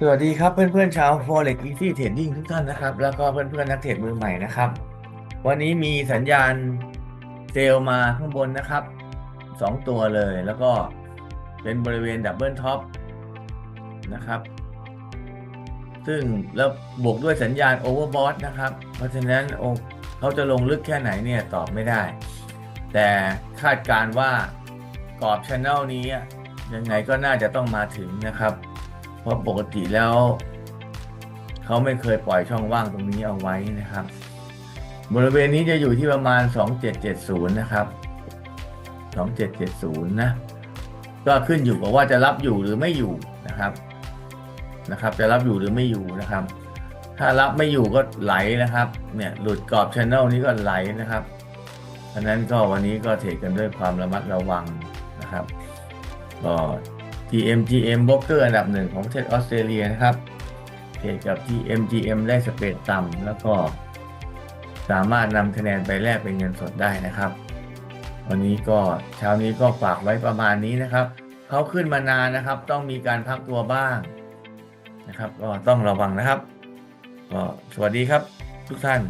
สวัสดีครับเพื่อนๆชาว Forex Easy Trading ทุกท่านนะครับ แล้วก็เพื่อนๆนักเทรดมือใหม่นะครับ วันนี้มีสัญญาณเซลมาข้างบนนะครับสองตัวเลยแล้วก็เป็นบริเวณดับเบิลท็อปนะครับ ซึ่งแล้วบวกด้วยสัญญาณโอเวอร์บอทนะครับ เพราะฉะนั้นเขาจะลงลึกแค่ไหนเนี่ยตอบไม่ได้ แต่คาดการณ์ว่ากรอบช anel นี้ยังไงก็น่าจะต้องมาถึงนะครับ ราะปกติแล้ว เขาไม่เคยปล่อยช่องว่างตรงนี้เอาไว้นะครับ บริเวณนี้จะอยู่ที่ประมาณ 2770 นะครับ 2770 นะ ก็ขึ้นอยู่กับว่าจะรับอยู่หรือไม่อยู่นะครับนะครับ จะรับอยู่หรือไม่อยู่นะครับ ถ้ารับไม่อยู่ก็ไหลนะครับ เนี่ยหลุดกรอบช anel นี้ก็ไหลนะครับฉะนั้นก็วันนี้ก็เทรดกันด้วยความระมัดระวังนะครับก็ TMGM Broker อันดับหนึ่งของประเทศออสเตรเลียนะครับเทรดกับ TMGM ได้สเปรดต่ำแล้วก็สามารถนำคะแนนไปแลกเป็นเงินสดได้นะครับ วันนี้ก็เช้านี้ก็ฝากไว้ประมาณนี้นะครับเขาขึ้นมานานนะครับ ต้องมีการพักตัวบ้างนะครับ ก็ต้องระวังนะครับก็สวัสดีครับทุกท่าน